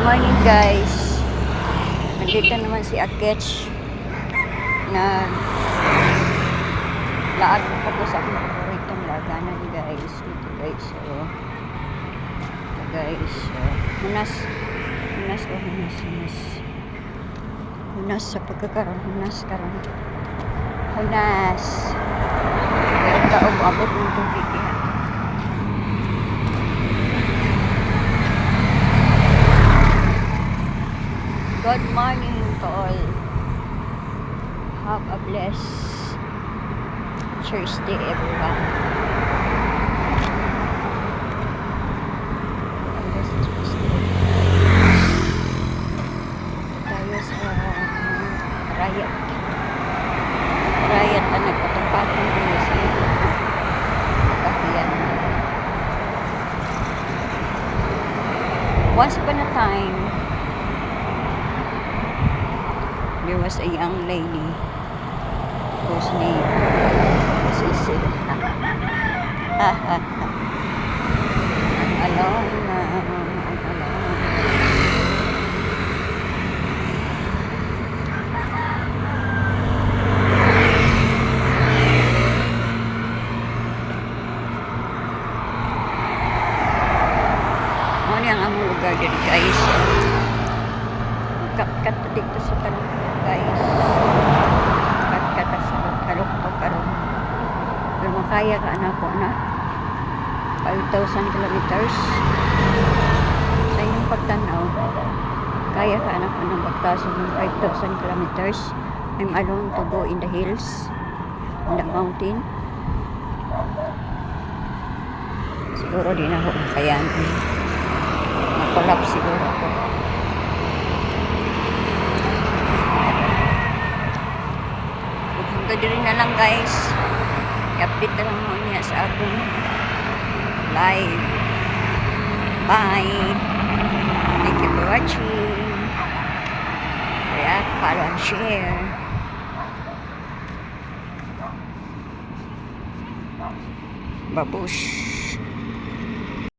Good morning guys. Nandito naman si Akech na laag ko po sa aking paboritong laganan guys. Ito guys. So, ito guys. So, hunas. Hunas o hunas. Hunas. Hunas sa pagkakaroon. Hunas karon. Hunas. Kaya taong abot ng tubig yan. Good morning to all. Have a blessed Thursday, everyone. Blessed sa riot. Riot na dito sa kahiyan. Once upon a time, there was a young lady whose name was Isil. Alone. I'm alone. Ano yung among lugar din guys? Kat-kat dito sa taluktok guys. Kat-kat sa taluktok karon. Pero makaya ka na po na 5,000 kilometers sa inyong pagtanaw. Kaya ka anak ko ng bagtasan ng 5,000 kilometers. I'm alone to go in the hills, in the mountain. Siguro din ako makayanin. Makolap siguro ako. Hanggang din na lang guys. I-update na lang mo niya sa akong live. Bye! Thank you for watching. React, follow, and share. Babush!